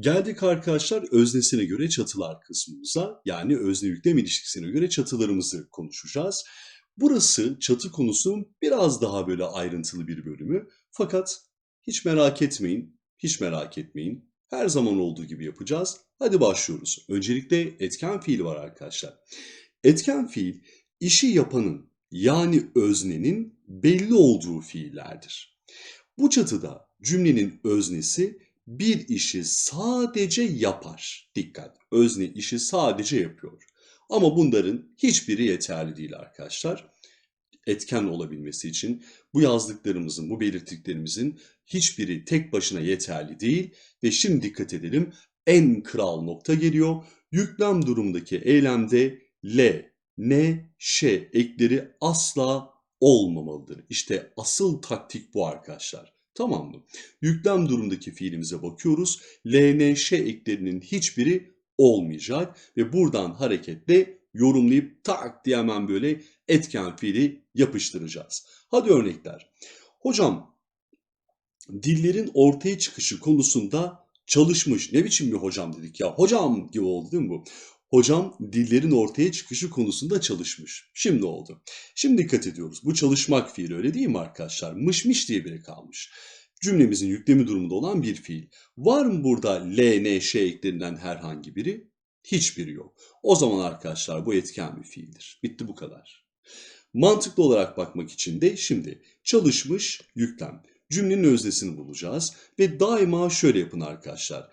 Geldik arkadaşlar öznesine göre çatılar kısmımıza. Yani özne yüklem ilişkisine göre çatılarımızı konuşacağız. Burası çatı konusunun biraz daha böyle ayrıntılı bir bölümü. Fakat hiç merak etmeyin, hiç merak etmeyin. Her zaman olduğu gibi yapacağız. Hadi başlıyoruz. Öncelikle etken fiil var arkadaşlar. Etken fiil işi yapanın yani öznenin belli olduğu fiillerdir. Bu çatıda cümlenin öznesi bir işi sadece yapar. Dikkat, özne işi sadece yapıyor. Ama bunların hiçbiri yeterli değil arkadaşlar. Etken olabilmesi için bu yazdıklarımızın, bu belirttiklerimizin hiçbiri tek başına yeterli değil ve şimdi dikkat edelim en kral nokta geliyor. Yüklem durumundaki eylemde L, N, Ş ekleri asla olmamalıdır. İşte asıl taktik bu arkadaşlar. Tamam mı? Yüklem durumundaki fiilimize bakıyoruz. LNŞ eklerinin hiçbiri olmayacak ve buradan hareketle yorumlayıp tak diye hemen böyle etken fiili yapıştıracağız. Hadi örnekler. Hocam dillerin ortaya çıkışı konusunda çalışmış. Ne biçim bir hocam dedik ya. Hocam gibi oldu değil mi bu? Hocam dillerin ortaya çıkışı konusunda çalışmış. Şimdi oldu. Şimdi dikkat ediyoruz. Bu çalışmak fiili öyle değil mi arkadaşlar? Mışmış diye biri kalmış. Cümlemizin yüklemi durumunda olan bir fiil. Var mı burada L, N, Ş eklerinden herhangi biri? Hiçbiri yok. O zaman arkadaşlar bu etken bir fiildir. Bitti bu kadar. Mantıklı olarak bakmak için de şimdi çalışmış yüklem. Cümlenin öznesini bulacağız ve daima şöyle yapın arkadaşlar.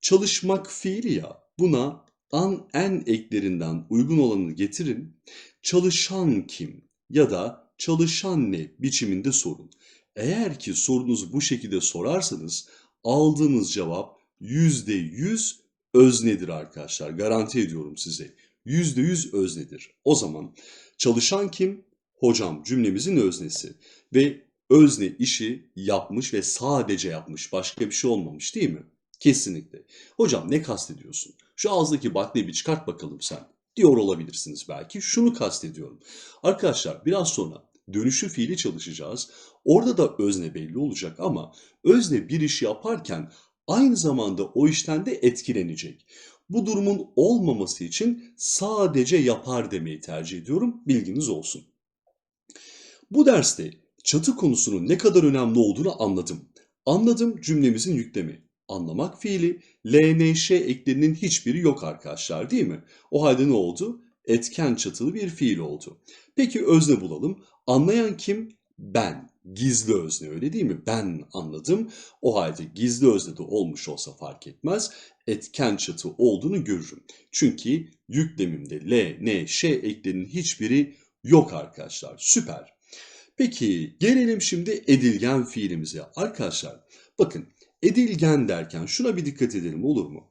Çalışmak fiili ya buna an en eklerinden uygun olanı getirin. Çalışan kim ya da çalışan ne biçiminde sorun. Eğer ki sorunuzu bu şekilde sorarsanız aldığınız cevap %100 öznedir arkadaşlar. Garanti ediyorum size. %100 öznedir. O zaman çalışan kim? Hocam cümlemizin öznesi ve özne işi yapmış ve sadece yapmış. Başka bir şey olmamış değil mi? Kesinlikle. Hocam ne kastediyorsun? Şu ağızdaki baklayı bir çıkart bakalım sen. Diyor olabilirsiniz belki. Şunu kastediyorum. Arkadaşlar biraz sonra dönüşü fiili çalışacağız. Orada da özne belli olacak ama özne bir işi yaparken aynı zamanda o işten de etkilenecek. Bu durumun olmaması için sadece yapar demeyi tercih ediyorum. Bilginiz olsun. Bu derste çatı konusunun ne kadar önemli olduğunu anladım. Anladım cümlemizin yüklemi. Anlamak fiili LNŞ eklerinin hiçbiri yok arkadaşlar değil mi? O halde ne oldu? Etken çatılı bir fiil oldu. Peki özne bulalım. Anlayan kim? Ben. Gizli özne öyle değil mi? Ben anladım. O halde gizli özne de olmuş olsa fark etmez. Etken çatı olduğunu görürüm. Çünkü yüklemimde L, N, Ş eklerinin hiçbiri yok arkadaşlar. Süper. Peki gelelim şimdi edilgen fiilimize. Arkadaşlar bakın edilgen derken şuna bir dikkat edelim olur mu?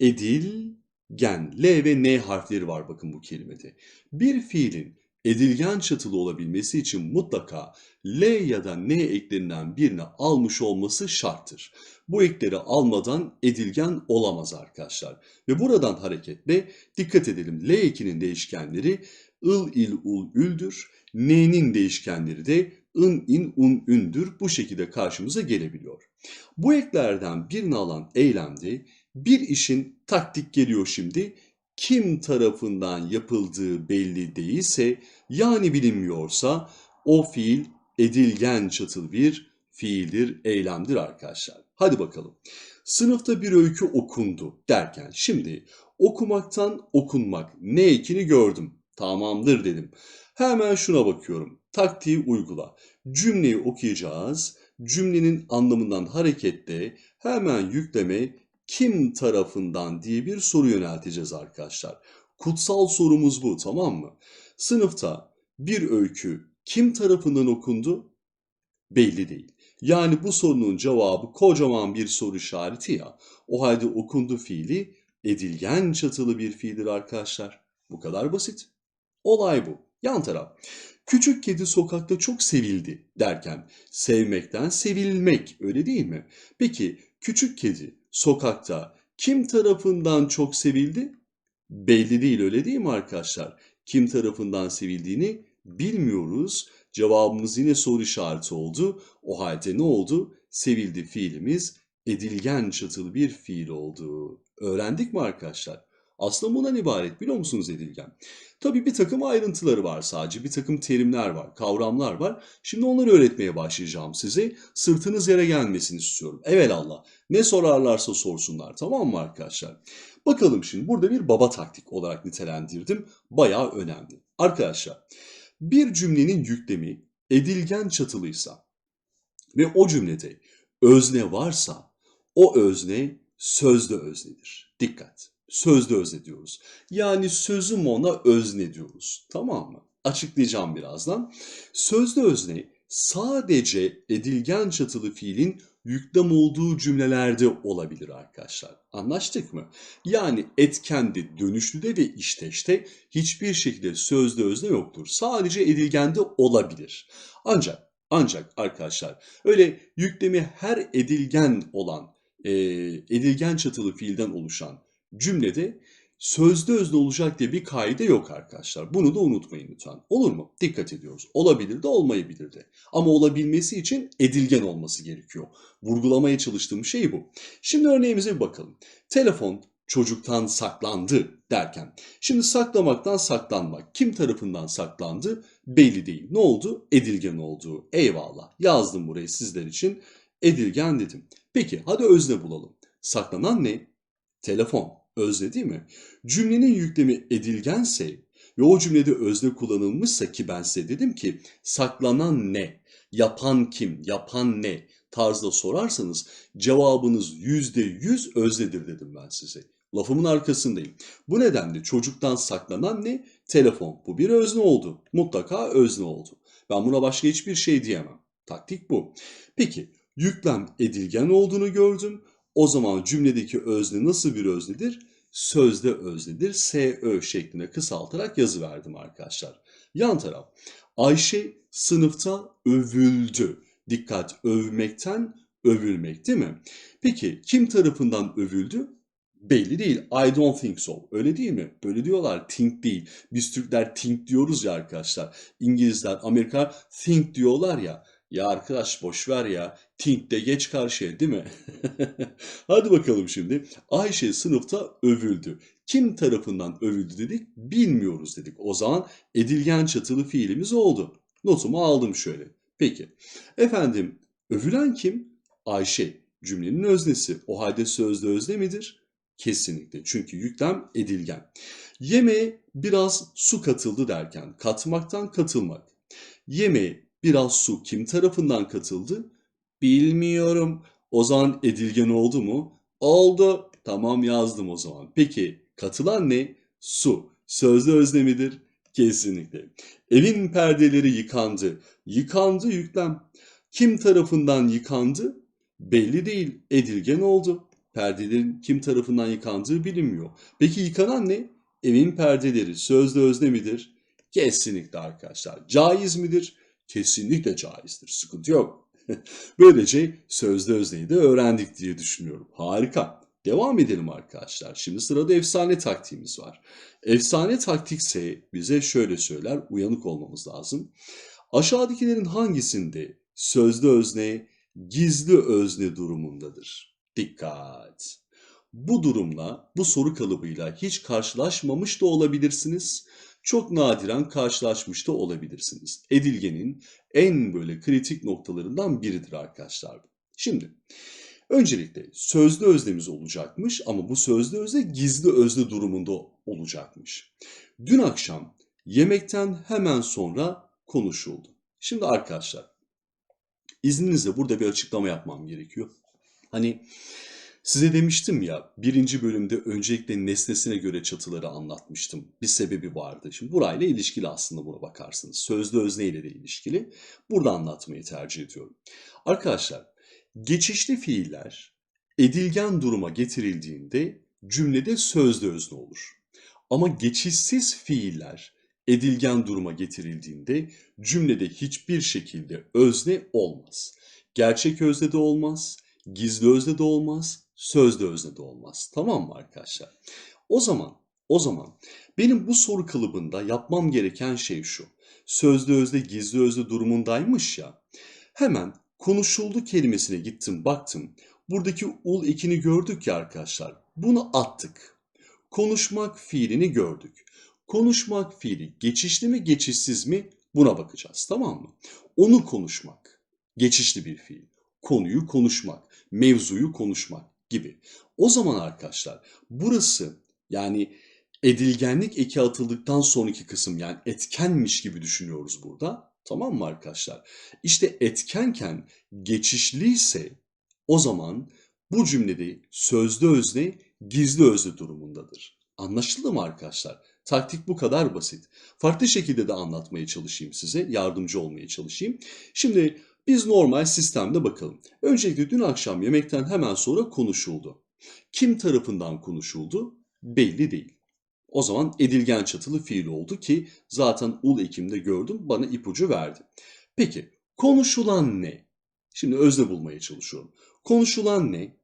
Edilgen, L ve N harfleri var bakın bu kelimede. Bir fiilin edilgen çatılı olabilmesi için mutlaka L ya da N eklerinden birini almış olması şarttır. Bu ekleri almadan edilgen olamaz arkadaşlar. Ve buradan hareketle dikkat edelim L ekinin değişkenleri ıl, il, ul, üldür. N'nin değişkenleri de ın, in, un, ündür. Bu şekilde karşımıza gelebiliyor. Bu eklerden birini alan eylemde bir işin taktik geliyor şimdi kim tarafından yapıldığı belli değilse yani bilinmiyorsa o fiil edilgen çatılı bir fiildir, eylemdir arkadaşlar. Hadi bakalım. Sınıfta bir öykü okundu derken şimdi okumaktan okunmak ne ekini gördüm. Tamamdır dedim. Hemen şuna bakıyorum. Taktiği uygula. Cümleyi okuyacağız. Cümlenin anlamından hareketle hemen yükleme kim tarafından diye bir soru yönelteceğiz arkadaşlar. Kutsal sorumuz bu tamam mı? Sınıfta bir öykü kim tarafından okundu? Belli değil. Yani bu sorunun cevabı kocaman bir soru işareti ya. O halde okundu fiili edilgen çatılı bir fiildir arkadaşlar. Bu kadar basit. Olay bu. Yan taraf. Küçük kedi sokakta çok sevildi derken sevmekten sevilmek öyle değil mi? Peki küçük kedi sokakta kim tarafından çok sevildi? Belli değil öyle değil mi arkadaşlar? Kim tarafından sevildiğini bilmiyoruz. Cevabımız yine soru işareti oldu. O halde ne oldu? Sevildi fiilimiz edilgen çatılı bir fiil olduğu. Öğrendik mi arkadaşlar? Aslında bundan ibaret biliyor musunuz edilgen? Tabii bir takım ayrıntıları var sadece, bir takım terimler var, kavramlar var. Şimdi onları öğretmeye başlayacağım size. Sırtınız yere gelmesini istiyorum. Evelallah. Ne sorarlarsa sorsunlar tamam mı arkadaşlar? Bakalım şimdi burada bir baba taktik olarak nitelendirdim. Bayağı önemli. Arkadaşlar bir cümlenin yüklemi edilgen çatılıysa ve o cümlede özne varsa o özne sözde öznedir. Dikkat. Sözde özne diyoruz. Yani sözüm ona özne diyoruz. Tamam mı? Açıklayacağım birazdan. Sözde özne sadece edilgen çatılı fiilin yüklem olduğu cümlelerde olabilir arkadaşlar. Anlaştık mı? Yani etkende, dönüşlüde ve işteşte hiçbir şekilde sözde özne yoktur. Sadece edilgende olabilir. Ancak ancak arkadaşlar öyle yüklemi her edilgen olan e, edilgen çatılı fiilden oluşan cümlede sözde özne olacak diye bir kaide yok arkadaşlar. Bunu da unutmayın lütfen. Olur mu? Dikkat ediyoruz. Olabilir de olmayabilir de. Ama olabilmesi için edilgen olması gerekiyor. Vurgulamaya çalıştığım şey bu. Şimdi örneğimize bir bakalım. Telefon çocuktan saklandı derken. Şimdi saklamaktan saklanmak. Kim tarafından saklandı belli değil. Ne oldu? Edilgen oldu. Eyvallah. Yazdım burayı sizler için. Edilgen dedim. Peki hadi özne bulalım. Saklanan ne? Telefon. Özne değil mi? Cümlenin yüklemi edilgense ve o cümlede özne kullanılmışsa ki ben size dedim ki saklanan ne? Yapan kim? Yapan ne? tarzda sorarsanız cevabınız yüzde yüz öznedir dedim ben size. Lafımın arkasındayım. Bu nedenle çocuktan saklanan ne? Telefon. Bu bir özne oldu. Mutlaka özne oldu. Ben buna başka hiçbir şey diyemem. Taktik bu. Peki yüklem edilgen olduğunu gördüm. O zaman cümledeki özne nasıl bir öznedir? Sözde öznedir. SÖ şeklinde kısaltarak yazı verdim arkadaşlar. Yan taraf. Ayşe sınıfta övüldü. Dikkat övmekten övülmek değil mi? Peki kim tarafından övüldü? Belli değil. I don't think so. Öyle değil mi? Böyle diyorlar. Think değil. Biz Türkler think diyoruz ya arkadaşlar. İngilizler, Amerika think diyorlar ya. Ya arkadaş boş ver ya. Think de geç karşıya değil mi? Hadi bakalım şimdi. Ayşe sınıfta övüldü. Kim tarafından övüldü dedik? Bilmiyoruz dedik. O zaman edilgen çatılı fiilimiz oldu. Notumu aldım şöyle. Peki. Efendim övülen kim? Ayşe. Cümlenin öznesi. O halde sözde özne midir? Kesinlikle. Çünkü yüklem edilgen. Yemeğe biraz su katıldı derken katmaktan katılmak. Yemeğe biraz su kim tarafından katıldı? Bilmiyorum. O zaman edilgen oldu mu? Oldu. Tamam yazdım o zaman. Peki katılan ne? Su. Sözde özne midir? Kesinlikle. Evin perdeleri yıkandı. Yıkandı yüklem. Kim tarafından yıkandı? Belli değil. Edilgen oldu. Perdelerin kim tarafından yıkandığı bilinmiyor. Peki yıkanan ne? Evin perdeleri sözde özne midir? Kesinlikle arkadaşlar. Caiz midir? Kesinlikle caizdir. Sıkıntı yok. Böylece sözde özneyi de öğrendik diye düşünüyorum. Harika. Devam edelim arkadaşlar. Şimdi sırada efsane taktiğimiz var. Efsane taktikse bize şöyle söyler, uyanık olmamız lazım. Aşağıdakilerin hangisinde sözde özne, gizli özne durumundadır? Dikkat! Bu durumla, bu soru kalıbıyla hiç karşılaşmamış da olabilirsiniz. Çok nadiren karşılaşmış da olabilirsiniz. Edilgenin en böyle kritik noktalarından biridir arkadaşlar. Şimdi öncelikle sözlü öznemiz olacakmış ama bu sözlü özne gizli özne durumunda olacakmış. Dün akşam yemekten hemen sonra konuşuldu. Şimdi arkadaşlar izninizle burada bir açıklama yapmam gerekiyor. Hani size demiştim ya birinci bölümde öncelikle nesnesine göre çatıları anlatmıştım. Bir sebebi vardı. Şimdi burayla ilişkili aslında buna bakarsınız. Sözlü özne ile de ilişkili. Burada anlatmayı tercih ediyorum. Arkadaşlar geçişli fiiller edilgen duruma getirildiğinde cümlede sözlü özne olur. Ama geçişsiz fiiller edilgen duruma getirildiğinde cümlede hiçbir şekilde özne olmaz. Gerçek özne de olmaz, gizli özne de olmaz, sözde özne de olmaz. Tamam mı arkadaşlar? O zaman, o zaman benim bu soru kalıbında yapmam gereken şey şu. Sözde özne, gizli özne durumundaymış ya. Hemen konuşuldu kelimesine gittim, baktım. buradaki ul ekini gördük ya arkadaşlar. Bunu attık. Konuşmak fiilini gördük. Konuşmak fiili geçişli mi geçişsiz mi buna bakacağız tamam mı? Onu konuşmak geçişli bir fiil. Konuyu konuşmak, mevzuyu konuşmak gibi. O zaman arkadaşlar burası yani edilgenlik eki atıldıktan sonraki kısım yani etkenmiş gibi düşünüyoruz burada. Tamam mı arkadaşlar? İşte etkenken geçişliyse o zaman bu cümlede sözlü özne gizli özne durumundadır. Anlaşıldı mı arkadaşlar? Taktik bu kadar basit. Farklı şekilde de anlatmaya çalışayım size, yardımcı olmaya çalışayım. Şimdi biz normal sistemde bakalım. Öncelikle dün akşam yemekten hemen sonra konuşuldu. Kim tarafından konuşuldu? Belli değil. O zaman edilgen çatılı fiil oldu ki zaten ul ekimde gördüm bana ipucu verdi. Peki konuşulan ne? Şimdi özne bulmaya çalışıyorum. Konuşulan ne?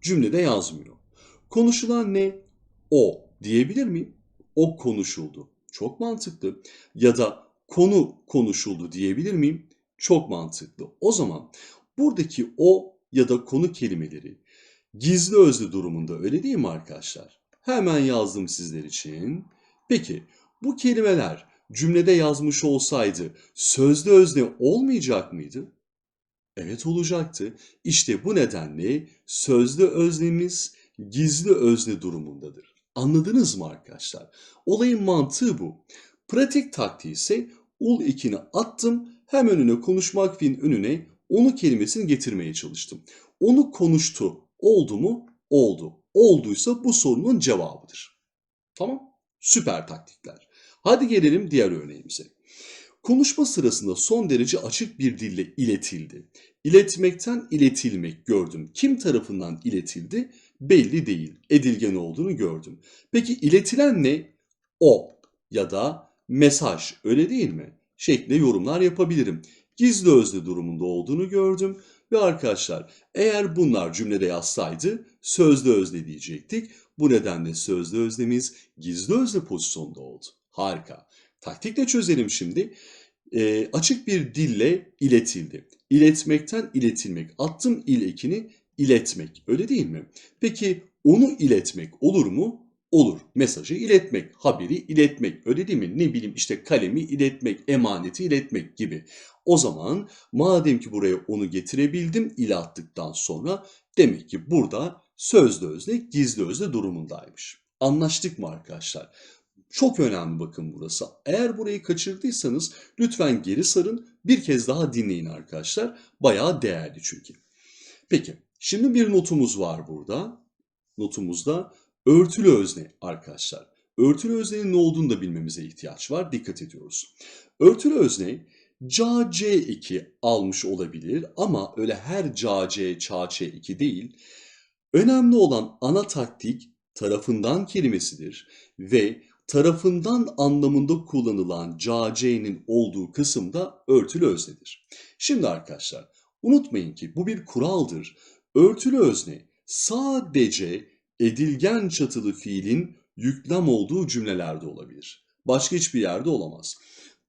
Cümlede yazmıyor. Konuşulan ne? O diyebilir miyim? O konuşuldu. Çok mantıklı. Ya da konu konuşuldu diyebilir miyim? Çok mantıklı. O zaman buradaki o ya da konu kelimeleri gizli özlü durumunda öyle değil mi arkadaşlar? Hemen yazdım sizler için. Peki bu kelimeler cümlede yazmış olsaydı sözlü özne olmayacak mıydı? Evet olacaktı. İşte bu nedenle sözlü öznemiz gizli özne durumundadır. Anladınız mı arkadaşlar? Olayın mantığı bu. Pratik taktiği ise ul ekini attım, hem önüne konuşmak fiilin önüne onu kelimesini getirmeye çalıştım. Onu konuştu. Oldu mu? Oldu. Olduysa bu sorunun cevabıdır. Tamam? Süper taktikler. Hadi gelelim diğer örneğimize. Konuşma sırasında son derece açık bir dille iletildi. İletmekten iletilmek gördüm. Kim tarafından iletildi? Belli değil. Edilgen olduğunu gördüm. Peki iletilen ne? O ya da mesaj öyle değil mi? Şeklinde yorumlar yapabilirim. Gizli özne durumunda olduğunu gördüm. Ve arkadaşlar eğer bunlar cümlede yazsaydı sözlü özne diyecektik. Bu nedenle sözlü öznemiz gizli özne pozisyonda oldu. Harika. Taktikle çözelim şimdi. E, açık bir dille iletildi. İletmekten iletilmek. Attım il ekini iletmek. Öyle değil mi? Peki onu iletmek olur mu? Olur. Mesajı iletmek, haberi iletmek. Öyle değil mi? Ne bileyim işte kalemi iletmek, emaneti iletmek gibi. O zaman madem ki buraya onu getirebildim ile attıktan sonra demek ki burada sözlü özne gizli özne durumundaymış. Anlaştık mı arkadaşlar? Çok önemli bakın burası. Eğer burayı kaçırdıysanız lütfen geri sarın. Bir kez daha dinleyin arkadaşlar. Bayağı değerli çünkü. Peki şimdi bir notumuz var burada. Notumuzda örtülü özne arkadaşlar. Örtülü öznenin ne olduğunu da bilmemize ihtiyaç var. Dikkat ediyoruz. Örtülü özne ca c 2 almış olabilir ama öyle her ca c ça c 2 değil. Önemli olan ana taktik tarafından kelimesidir ve tarafından anlamında kullanılan ca-c'nin olduğu kısımda örtülü öznedir. Şimdi arkadaşlar unutmayın ki bu bir kuraldır. Örtülü özne sadece edilgen çatılı fiilin yüklem olduğu cümlelerde olabilir. Başka hiçbir yerde olamaz.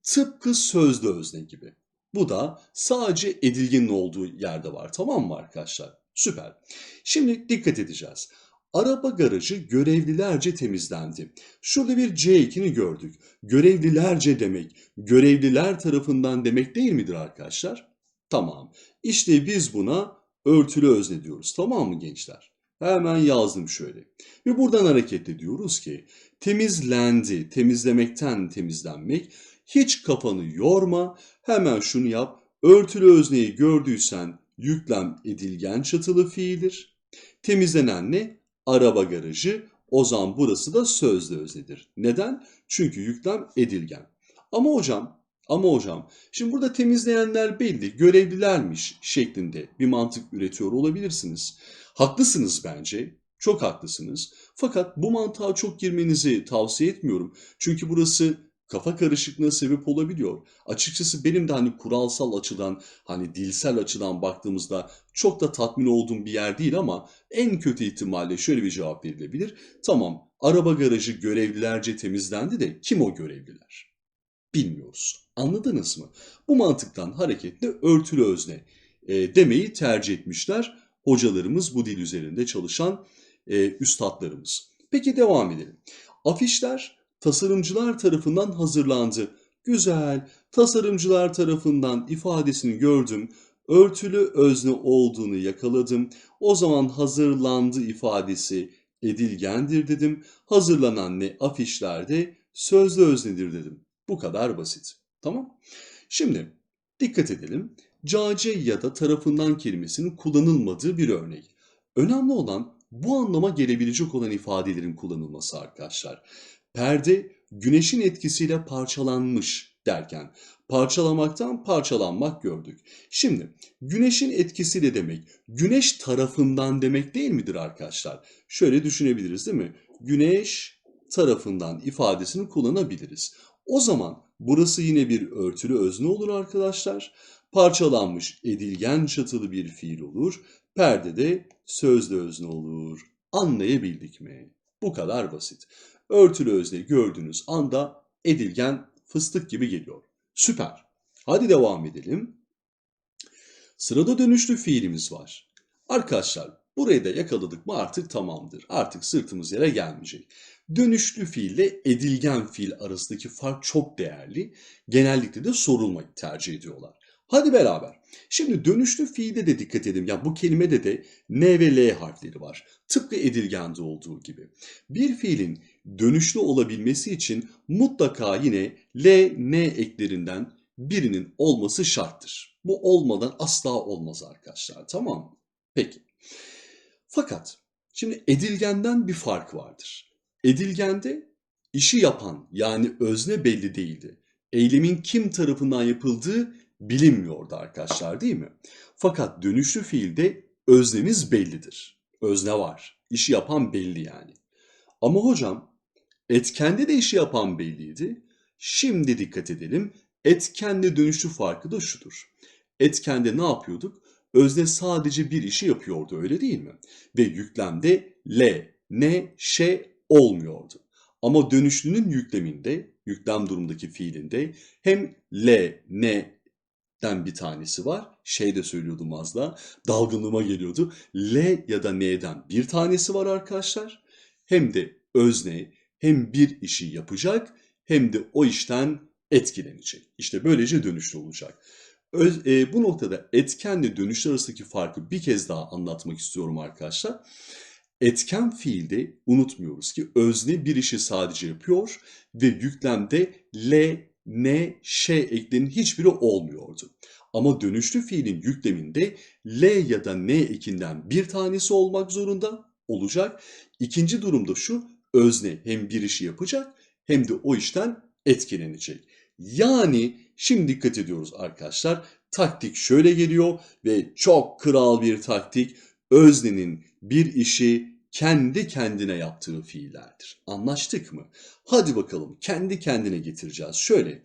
Tıpkı sözlü özne gibi. Bu da sadece edilgenin olduğu yerde var tamam mı arkadaşlar? Süper. Şimdi dikkat edeceğiz. Araba garajı görevlilerce temizlendi. Şurada bir C2'ni gördük. Görevlilerce demek, görevliler tarafından demek değil midir arkadaşlar? Tamam. İşte biz buna örtülü özne diyoruz. Tamam mı gençler? Hemen yazdım şöyle. Ve buradan hareketle diyoruz ki temizlendi, temizlemekten temizlenmek. Hiç kafanı yorma. Hemen şunu yap. Örtülü özneyi gördüysen yüklem edilgen çatılı fiildir. Temizlenen ne? araba garajı. O zaman burası da sözlü öznedir. Neden? Çünkü yüklem edilgen. Ama hocam, ama hocam, şimdi burada temizleyenler belli, görevlilermiş şeklinde bir mantık üretiyor olabilirsiniz. Haklısınız bence, çok haklısınız. Fakat bu mantığa çok girmenizi tavsiye etmiyorum. Çünkü burası kafa karışıklığına sebep olabiliyor. Açıkçası benim de hani kuralsal açıdan, hani dilsel açıdan baktığımızda çok da tatmin olduğum bir yer değil ama en kötü ihtimalle şöyle bir cevap verilebilir. Tamam, araba garajı görevlilerce temizlendi de kim o görevliler? Bilmiyoruz. Anladınız mı? Bu mantıktan hareketle örtülü özne e, demeyi tercih etmişler. hocalarımız, bu dil üzerinde çalışan e, üstadlarımız. Peki devam edelim. Afişler tasarımcılar tarafından hazırlandı. Güzel, tasarımcılar tarafından ifadesini gördüm. Örtülü özne olduğunu yakaladım. O zaman hazırlandı ifadesi edilgendir dedim. Hazırlanan ne afişlerde sözlü öznedir dedim. Bu kadar basit. Tamam. Şimdi dikkat edelim. Cace ya da tarafından kelimesinin kullanılmadığı bir örnek. Önemli olan bu anlama gelebilecek olan ifadelerin kullanılması arkadaşlar. Perde güneşin etkisiyle parçalanmış derken parçalamaktan parçalanmak gördük. Şimdi güneşin etkisiyle demek güneş tarafından demek değil midir arkadaşlar? Şöyle düşünebiliriz değil mi? Güneş tarafından ifadesini kullanabiliriz. O zaman burası yine bir örtülü özne olur arkadaşlar. Parçalanmış edilgen çatılı bir fiil olur. Perde de sözlü özne olur. Anlayabildik mi? Bu kadar basit. Örtülü özne gördüğünüz anda edilgen fıstık gibi geliyor. Süper. Hadi devam edelim. Sırada dönüşlü fiilimiz var. Arkadaşlar burayı da yakaladık mı artık tamamdır. Artık sırtımız yere gelmeyecek. Dönüşlü fiille edilgen fiil arasındaki fark çok değerli. Genellikle de sorulmayı tercih ediyorlar. Hadi beraber. Şimdi dönüşlü fiilde de dikkat edin. Ya bu kelimede de N ve L harfleri var. Tıpkı edilgende olduğu gibi. Bir fiilin dönüşlü olabilmesi için mutlaka yine L, N eklerinden birinin olması şarttır. Bu olmadan asla olmaz arkadaşlar. Tamam mı? Peki. Fakat şimdi edilgenden bir fark vardır. Edilgende işi yapan yani özne belli değildi. Eylemin kim tarafından yapıldığı bilinmiyordu arkadaşlar değil mi? Fakat dönüşlü fiilde öznemiz bellidir. Özne var. İşi yapan belli yani. Ama hocam etkende de işi yapan belliydi. Şimdi dikkat edelim. Etkenle dönüşlü farkı da şudur. Etkende ne yapıyorduk? Özne sadece bir işi yapıyordu öyle değil mi? Ve yüklemde L, N, Ş olmuyordu. Ama dönüşlünün yükleminde, yüklem durumundaki fiilinde hem L, N, den bir tanesi var. Şey de söylüyordum az daha. Dalgınlığıma geliyordu. L ya da N'den bir tanesi var arkadaşlar. Hem de özne hem bir işi yapacak hem de o işten etkilenecek. İşte böylece dönüşlü olacak. Öz, e, bu noktada etkenle dönüşler arasındaki farkı bir kez daha anlatmak istiyorum arkadaşlar. Etken fiilde unutmuyoruz ki özne bir işi sadece yapıyor ve yüklemde L, N, Ş eklerinin hiçbiri olmuyordu. Ama dönüşlü fiilin yükleminde L ya da N ekinden bir tanesi olmak zorunda olacak. İkinci durumda şu, özne hem bir işi yapacak hem de o işten etkilenecek. Yani şimdi dikkat ediyoruz arkadaşlar. Taktik şöyle geliyor ve çok kral bir taktik. Öznenin bir işi kendi kendine yaptığı fiillerdir. Anlaştık mı? Hadi bakalım kendi kendine getireceğiz. Şöyle,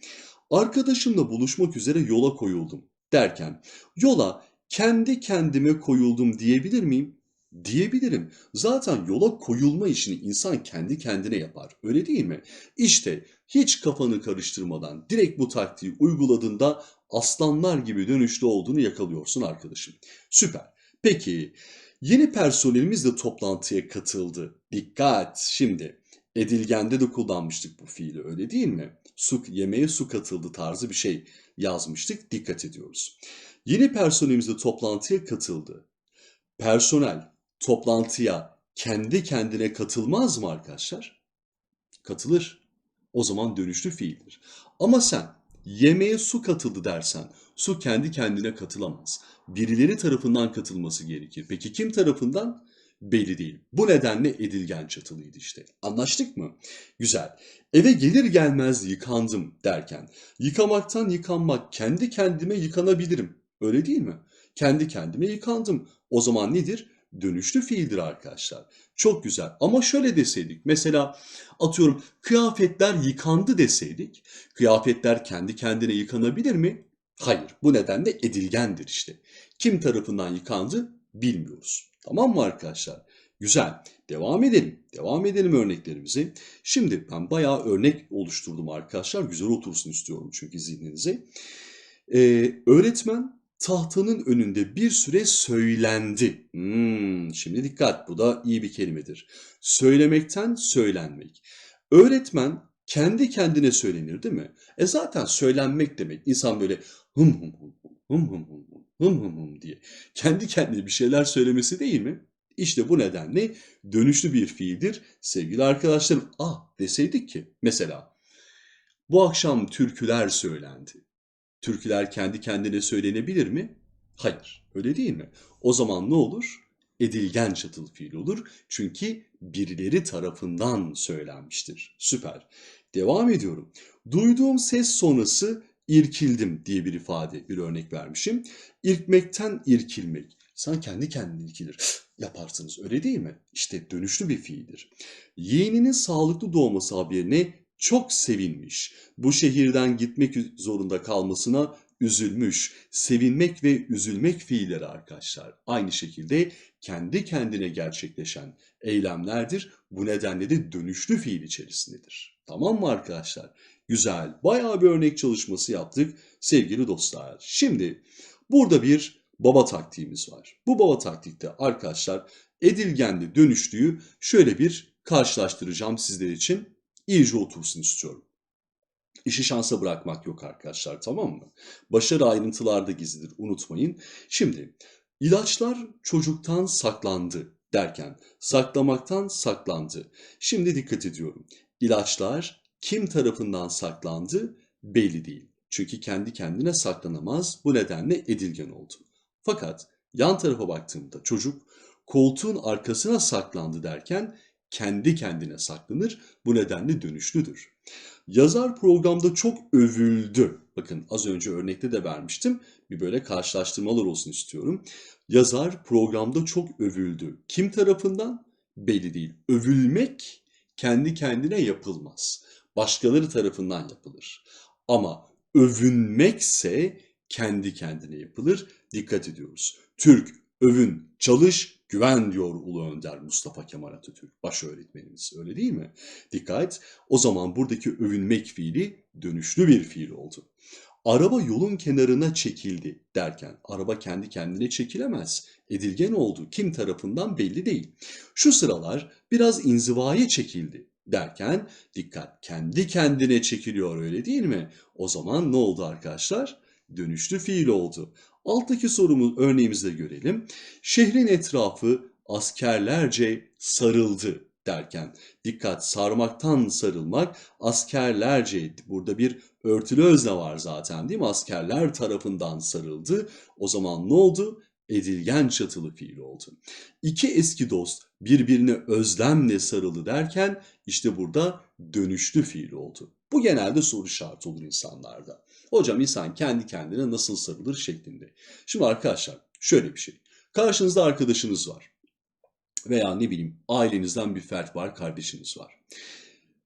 arkadaşımla buluşmak üzere yola koyuldum derken yola kendi kendime koyuldum diyebilir miyim? Diyebilirim. Zaten yola koyulma işini insan kendi kendine yapar. Öyle değil mi? İşte hiç kafanı karıştırmadan direkt bu taktiği uyguladığında aslanlar gibi dönüşlü olduğunu yakalıyorsun arkadaşım. Süper. Peki yeni personelimiz de toplantıya katıldı. Dikkat şimdi. Edilgende de kullanmıştık bu fiili öyle değil mi? Su, yemeğe su katıldı tarzı bir şey yazmıştık. Dikkat ediyoruz. Yeni personelimiz de toplantıya katıldı. Personel toplantıya kendi kendine katılmaz mı arkadaşlar? Katılır. O zaman dönüşlü fiildir. Ama sen yemeğe su katıldı dersen su kendi kendine katılamaz. Birileri tarafından katılması gerekir. Peki kim tarafından? Belli değil. Bu nedenle edilgen çatılıydı işte. Anlaştık mı? Güzel. Eve gelir gelmez yıkandım derken yıkamaktan yıkanmak kendi kendime yıkanabilirim. Öyle değil mi? Kendi kendime yıkandım. O zaman nedir? Dönüşlü fiildir arkadaşlar. Çok güzel. Ama şöyle deseydik. Mesela atıyorum kıyafetler yıkandı deseydik. Kıyafetler kendi kendine yıkanabilir mi? Hayır. Bu nedenle edilgendir işte. Kim tarafından yıkandı bilmiyoruz. Tamam mı arkadaşlar? Güzel. Devam edelim. Devam edelim örneklerimizi. Şimdi ben bayağı örnek oluşturdum arkadaşlar. Güzel otursun istiyorum çünkü zihninize. Ee, öğretmen tahtanın önünde bir süre söylendi. Hmm, şimdi dikkat bu da iyi bir kelimedir. Söylemekten söylenmek. Öğretmen kendi kendine söylenir değil mi? E zaten söylenmek demek insan böyle hım hım hım hım hım hım hım hım hım diye kendi kendine bir şeyler söylemesi değil mi? İşte bu nedenle dönüşlü bir fiildir. Sevgili arkadaşlarım ah deseydik ki mesela bu akşam türküler söylendi. Türküler kendi kendine söylenebilir mi? Hayır, öyle değil mi? O zaman ne olur? Edilgen çatılı fiil olur. Çünkü birileri tarafından söylenmiştir. Süper. Devam ediyorum. Duyduğum ses sonrası irkildim diye bir ifade, bir örnek vermişim. İrkmekten irkilmek. Sen kendi kendine irkilir yaparsınız öyle değil mi? İşte dönüşlü bir fiildir. Yeğeninin sağlıklı doğması haberine çok sevinmiş. Bu şehirden gitmek zorunda kalmasına üzülmüş. Sevinmek ve üzülmek fiilleri arkadaşlar. Aynı şekilde kendi kendine gerçekleşen eylemlerdir. Bu nedenle de dönüşlü fiil içerisindedir. Tamam mı arkadaşlar? Güzel. Bayağı bir örnek çalışması yaptık sevgili dostlar. Şimdi burada bir baba taktiğimiz var. Bu baba taktikte arkadaşlar edilgenli dönüşlüğü şöyle bir karşılaştıracağım sizler için. İyice otursun istiyorum. İşi şansa bırakmak yok arkadaşlar tamam mı? Başarı ayrıntılarda gizlidir unutmayın. Şimdi ilaçlar çocuktan saklandı derken saklamaktan saklandı. Şimdi dikkat ediyorum. İlaçlar kim tarafından saklandı belli değil. Çünkü kendi kendine saklanamaz. Bu nedenle edilgen oldu. Fakat yan tarafa baktığımda çocuk koltuğun arkasına saklandı derken kendi kendine saklanır. Bu nedenle dönüşlüdür. Yazar programda çok övüldü. Bakın az önce örnekte de vermiştim. Bir böyle karşılaştırmalar olsun istiyorum. Yazar programda çok övüldü. Kim tarafından? Belli değil. Övülmek kendi kendine yapılmaz. Başkaları tarafından yapılır. Ama övünmekse kendi kendine yapılır. Dikkat ediyoruz. Türk, övün, çalış, güven diyor Ulu Önder Mustafa Kemal Atatürk, baş öğretmenimiz. Öyle değil mi? Dikkat, o zaman buradaki övünmek fiili dönüşlü bir fiil oldu. Araba yolun kenarına çekildi derken araba kendi kendine çekilemez. Edilgen oldu. Kim tarafından belli değil. Şu sıralar biraz inzivaya çekildi derken dikkat kendi kendine çekiliyor öyle değil mi? O zaman ne oldu arkadaşlar? Dönüşlü fiil oldu. Alttaki sorumuz örneğimizde görelim. Şehrin etrafı askerlerce sarıldı derken dikkat sarmaktan sarılmak askerlerce burada bir örtülü özne var zaten değil mi? Askerler tarafından sarıldı. O zaman ne oldu? Edilgen çatılı fiil oldu. İki eski dost birbirine özlemle sarıldı derken işte burada dönüşlü fiil oldu. Bu genelde soru işareti olur insanlarda. Hocam insan kendi kendine nasıl sarılır şeklinde. Şimdi arkadaşlar şöyle bir şey. Karşınızda arkadaşınız var. Veya ne bileyim ailenizden bir fert var, kardeşiniz var.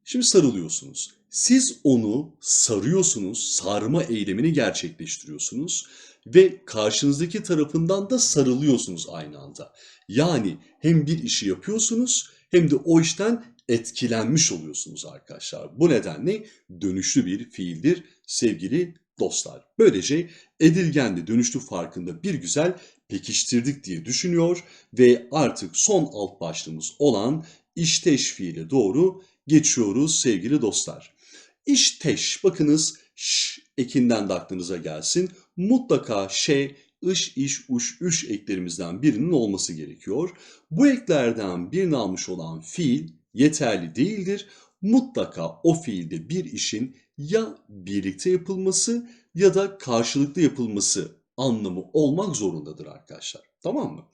Şimdi sarılıyorsunuz. Siz onu sarıyorsunuz, sarma eylemini gerçekleştiriyorsunuz ve karşınızdaki tarafından da sarılıyorsunuz aynı anda. Yani hem bir işi yapıyorsunuz hem de o işten etkilenmiş oluyorsunuz arkadaşlar. Bu nedenle dönüşlü bir fiildir sevgili dostlar. Böylece edilgenli dönüşlü farkında bir güzel pekiştirdik diye düşünüyor ve artık son alt başlığımız olan işteş fiile doğru geçiyoruz sevgili dostlar. İşteş bakınız ş ekinden de aklınıza gelsin. Mutlaka ş, ış, iş, uş, üş eklerimizden birinin olması gerekiyor. Bu eklerden birini almış olan fiil yeterli değildir. Mutlaka o fiilde bir işin ya birlikte yapılması ya da karşılıklı yapılması anlamı olmak zorundadır arkadaşlar. Tamam mı?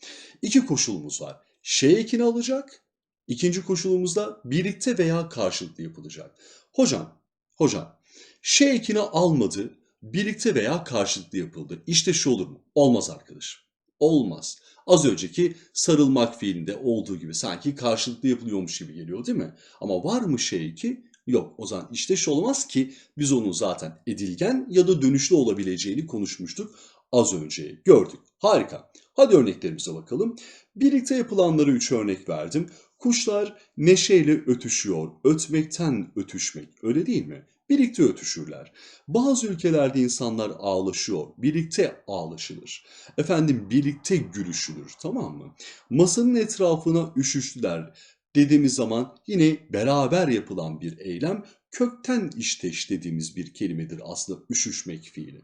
İki koşulumuz var. Ş ekini alacak. İkinci koşulumuzda birlikte veya karşılıklı yapılacak. Hocam, hocam, Ş ekini almadı, birlikte veya karşılıklı yapıldı. İşte şu olur mu? Olmaz arkadaşım. Olmaz. Az önceki sarılmak fiilinde olduğu gibi sanki karşılıklı yapılıyormuş gibi geliyor değil mi? Ama var mı şey ki? Yok. O zaman işteş olmaz ki biz onun zaten edilgen ya da dönüşlü olabileceğini konuşmuştuk. Az önce gördük. Harika. Hadi örneklerimize bakalım. Birlikte yapılanları 3 örnek verdim. Kuşlar neşeyle ötüşüyor. Ötmekten ötüşmek. Öyle değil mi? Birlikte ötüşürler. Bazı ülkelerde insanlar ağlaşıyor, birlikte ağlaşılır. Efendim birlikte gülüşülür, tamam mı? Masanın etrafına üşüştüler dediğimiz zaman yine beraber yapılan bir eylem kökten işteş dediğimiz bir kelimedir aslında üşüşmek fiili.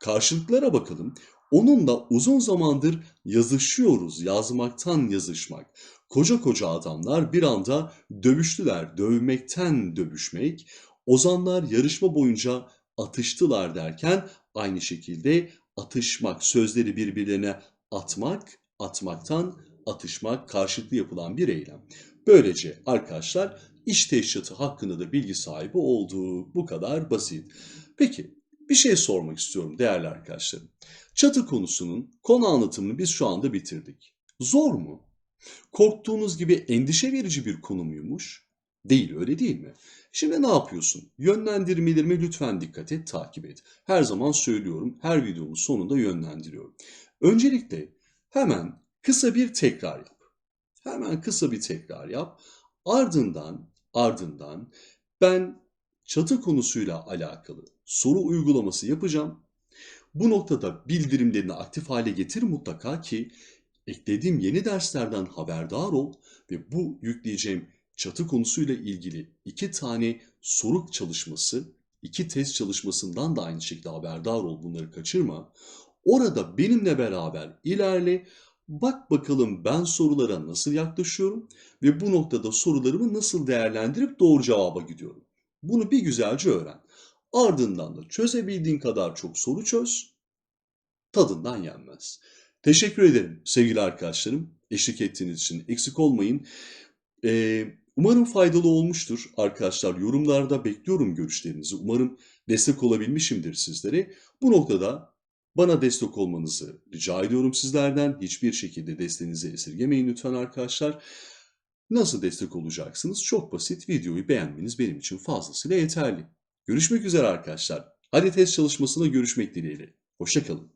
Karşılıklara bakalım. Onunla uzun zamandır yazışıyoruz, yazmaktan yazışmak. Koca koca adamlar bir anda dövüştüler, dövmekten dövüşmek. Ozanlar yarışma boyunca atıştılar derken aynı şekilde atışmak, sözleri birbirlerine atmak, atmaktan atışmak karşılıklı yapılan bir eylem. Böylece arkadaşlar iş teşkilatı hakkında da bilgi sahibi olduğu bu kadar basit. Peki bir şey sormak istiyorum değerli arkadaşlarım. Çatı konusunun konu anlatımını biz şu anda bitirdik. Zor mu? Korktuğunuz gibi endişe verici bir konu muymuş? Değil öyle değil mi? Şimdi ne yapıyorsun? Yönlendirmelerime lütfen dikkat et, takip et. Her zaman söylüyorum, her videomun sonunda yönlendiriyorum. Öncelikle hemen kısa bir tekrar yap. Hemen kısa bir tekrar yap. Ardından, ardından ben çatı konusuyla alakalı soru uygulaması yapacağım. Bu noktada bildirimlerini aktif hale getir mutlaka ki eklediğim yeni derslerden haberdar ol ve bu yükleyeceğim çatı konusuyla ilgili iki tane soru çalışması, iki test çalışmasından da aynı şekilde haberdar ol bunları kaçırma. Orada benimle beraber ilerle. Bak bakalım ben sorulara nasıl yaklaşıyorum ve bu noktada sorularımı nasıl değerlendirip doğru cevaba gidiyorum. Bunu bir güzelce öğren. Ardından da çözebildiğin kadar çok soru çöz. Tadından yenmez. Teşekkür ederim sevgili arkadaşlarım. Eşlik ettiğiniz için eksik olmayın. Ee, umarım faydalı olmuştur arkadaşlar. Yorumlarda bekliyorum görüşlerinizi. Umarım destek olabilmişimdir sizlere. Bu noktada bana destek olmanızı rica ediyorum sizlerden. Hiçbir şekilde desteğinizi esirgemeyin lütfen arkadaşlar. Nasıl destek olacaksınız? Çok basit. Videoyu beğenmeniz benim için fazlasıyla yeterli. Görüşmek üzere arkadaşlar. Hadi test çalışmasına görüşmek dileğiyle. Hoşçakalın.